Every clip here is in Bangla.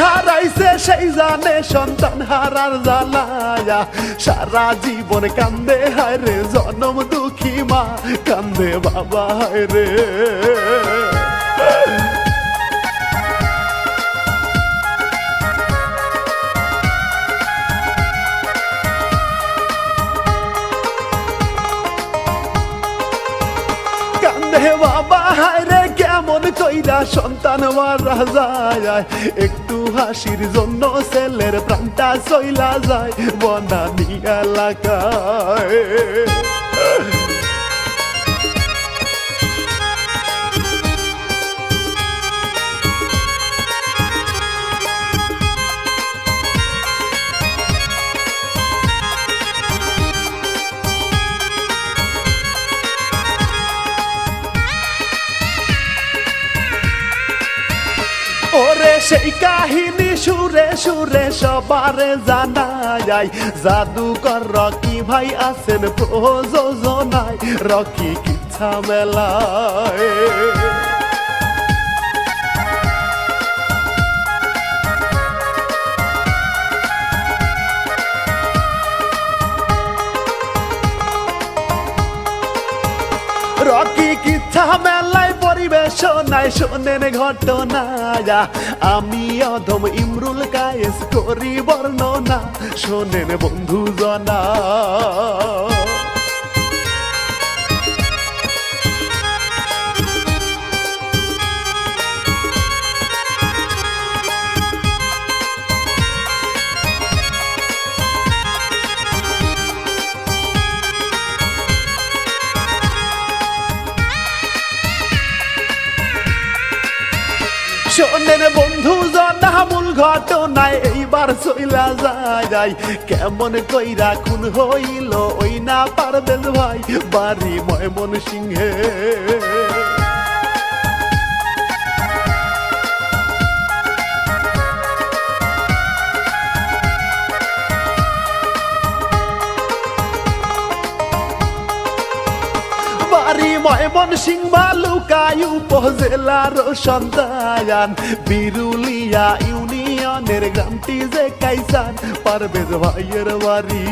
হারাইছে সেই জানে সন্তান হারার জ্বালায়া। সারা জীবন কান্দে, হায় রে, জনম দুঃখী মা, কান্দে বাবা, হায় রে। কান্দে বাবা, হায় রে কেমন কইরা সন্তান মারা যায় একটু হাসির জন্য ছেলের প্রাণটা চইলা যায়। বনানি এলাকায়। সেই কাহিনী সুরে সুরে সবারে জানা যায় জাদুকর রকি ভাই আছেন প্রযোজনায়। রকি কিচ্ছা মেলায়। পরিবেশনায় শোনেন ঘটনা আমি অধম ইমরুল কায়েস করি বর্ণনা শোনেন বন্ধু জনা বন্ধু জনা মূল ঘটনায় এইবার চইলা যায় কেমন কইরা খুন হইল, ওই না পারবেন ভাই, বাড়ি ময়মন সিংহে ময়মন সিং বালুকায় উপজেলার সন্তান। বিরুলিয়া ইউনিয়নের গ্রামটি যে কাইসান পারবে ভাইয়ের বাড়ি।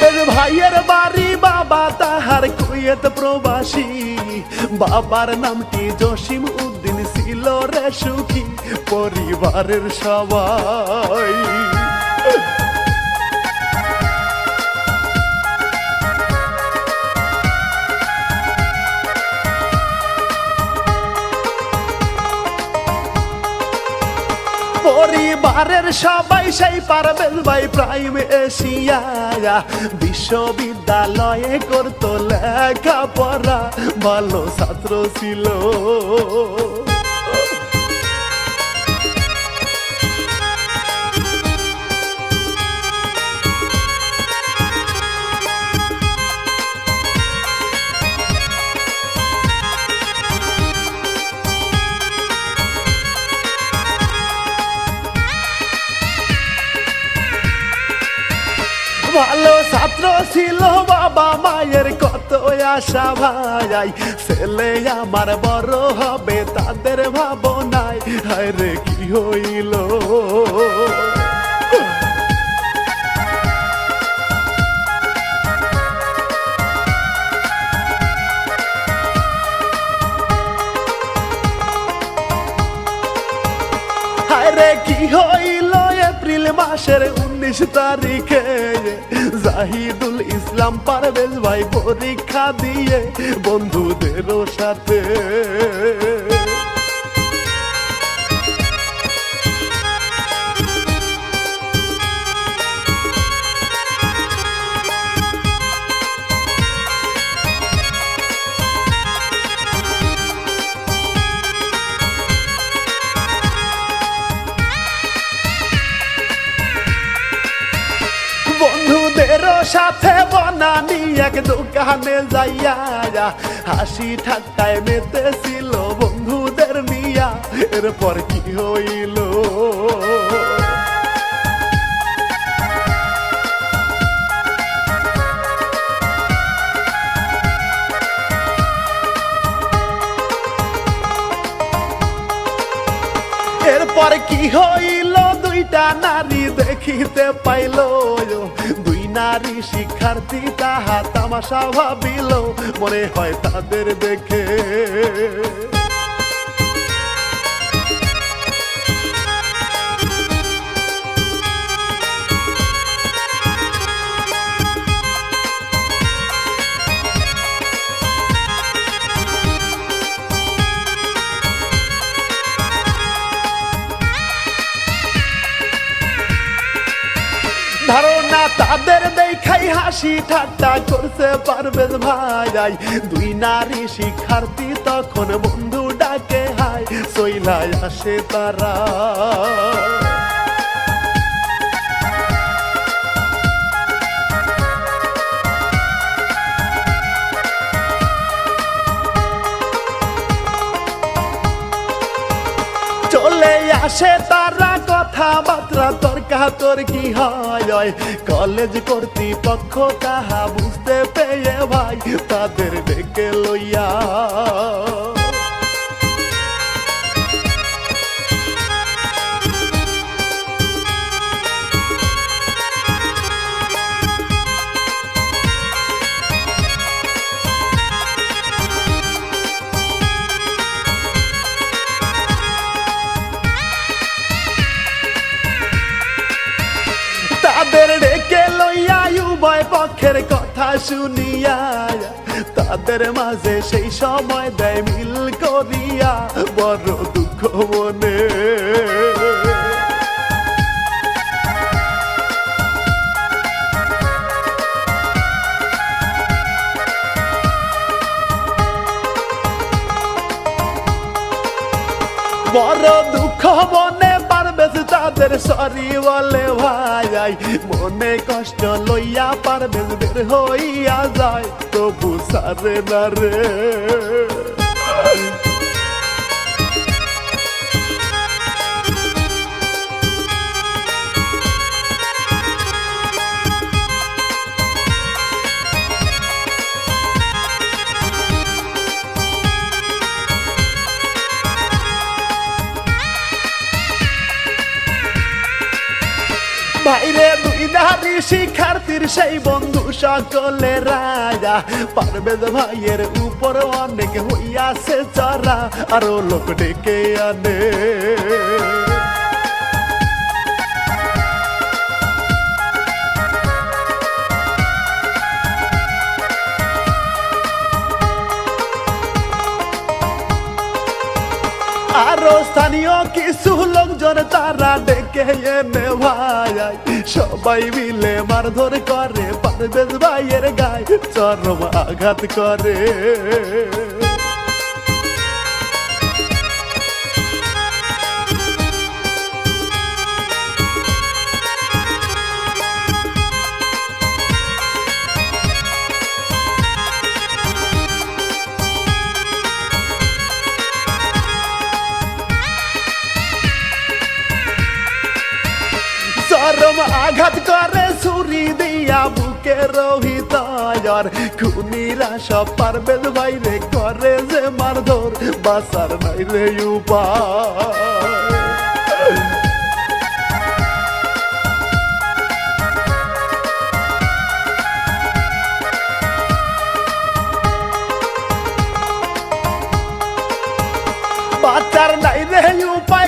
পারবেজ ভাইয়ের বাড়ি, বাবা তাহার কুয়েত প্রবাসী। বাবার নামটি জসিম উদ্দিন ছিল রে সুখী পরিবারের সবাই। পরিবারের সবাই সেই পারবেন ভাই প্রাইম এশিয়া। বিশ্ববিদ্যালয়ে করতো লেখাপড়া ভালো ছাত্র ছিল। ভালো ছাত্র ছিল বাবা মায়ের কত আশা ভাই। ছেলে আমার বড় হবে তাদের ভাবনায়। হায় রে, কি হইল? রে, কি হইল? এপ্রিল মাসের উনিশ তারিখে জাহিদুল ইসলাম পারভেজ ভাই পরীক্ষা দিয়ে বন্ধুদেরও সাথে। এক দোকানে যাইয়া হাসি ঠাট্টায় মেতেছিল বন্ধুদের নিয়া। এরপর কি হইল? এরপর কি হইল? দুইটা নারী দেখিতে পাইল। শিক্ষার্থী তাহা তামাশা ভাবিল মনে হয় তাদের দেখে। ধারণা তাদের দেখাই হাসি ঠাট্টা করতে পারবে ভাই দুই নারী শিক্ষার্থী তখন বন্ধু ডাকে, হাই সইলায় আসে তারা। চলে আসে তারা কথাবার্তা তর্কা তর্কি হয়? কলেজ কর্তৃপক্ষ তাহা বুঝতে পেয়ে ভাই? তাদের ডেকে লইয়া। পক্ষের কথা শুনিয়া তাদের মাঝে সেই সময় দেয় মিল করিয়া, বড় দুঃখ মনে। বড় দুঃখ মনে তাদের সরি বলে ভাই মনে কষ্ট লইয়া পারবে বের হইয়া যায়। তবু সারে না রে। সেই বন্ধু সকলে রাজা পারবেদ ভাইয়ের উপর অনেক হইয়াছে চড়া আরও লোক ডেকে আনে। স্থানীয় কিছু লোকজন, তারা ডেকে এনে ভাই সবাই মিলে মারধর করে পারবেজ ভাইয়ের গায়ে চরম আঘাত করে। চরম আঘাত করে, ছুরি দিয়া বুকে রোহিত খুনিরা সব পারবে বাইরে করে যে মারধর বাসার নাই রে উপায়। বাচ্চার নাই রে উপায়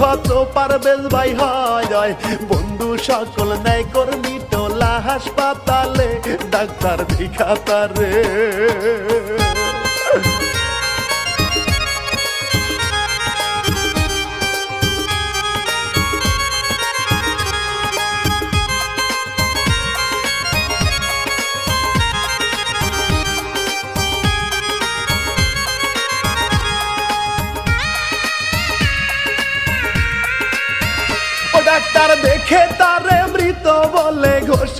ক্ষত পারবে ভাই হয় বন্ধু সকল ন্যায় কর্মী টোলা হাসপাতালে ডাক্তার দেখাতারে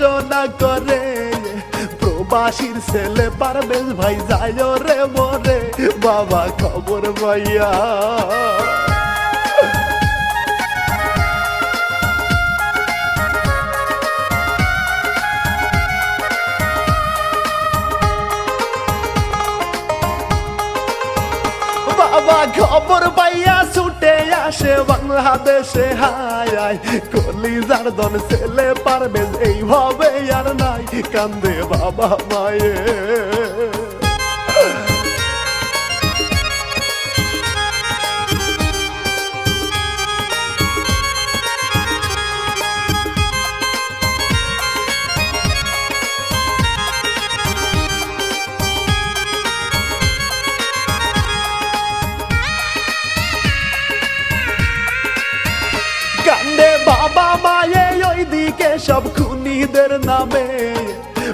ঘোষণা করে। বাসির ছেলে পারবেল ভাই যায় রে মরে। বাবা খবর ভাইয়া বাবা খবর বাংলাদেশে হায় আয়। কলিজার দন ছেলে পারবে এইভাবে আর নাই। কান্দে বাবা মায়ে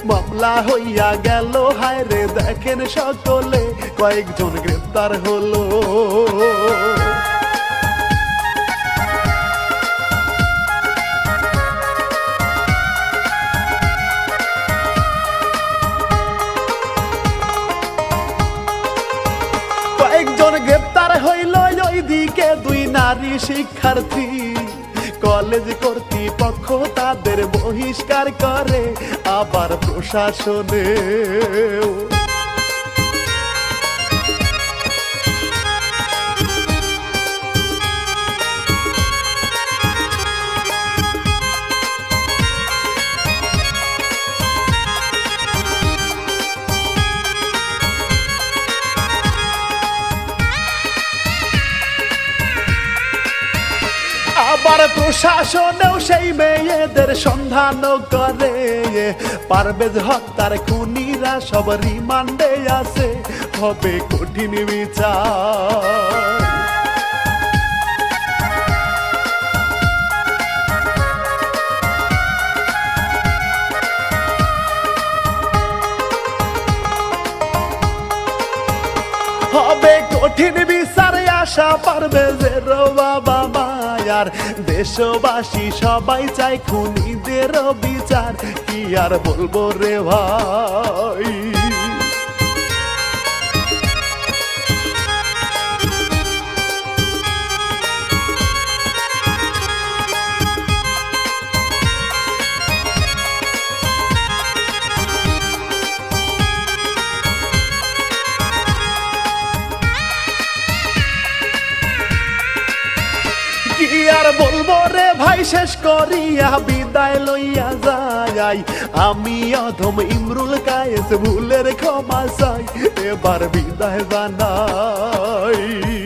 মামলা হইয়া গেল হায় রে দেখেন সকলে কয়েকজন গ্রেপ্তার হলো। কয়েকজন গ্রেপ্তার হইল ওই দিকে দুই নারী শিক্ষার্থী। কলেজ কর্তৃপক্ষ তাদের বহিষ্কার করে আবার প্রশাসনে আবার প্রশাসনেও সেই মেয়েদের সন্ধান করে। পারবেজ হত্যার খুনিরা সব রিমান্ডে আছে। হবে কঠিন বিচার। হবে কঠিন বিচারে আসা পারবে যে রো বাবা। মায়ার দেশবাসী সবাই চায় খুনিদের বিচার। কি আর বলব রে ভাই? শেষ করিয়া বিদায় লইয়া যাই। আমি অধম ইমরুল কায়েস, ভুলের ক্ষমা চাই, এবার বিদায় জানাই।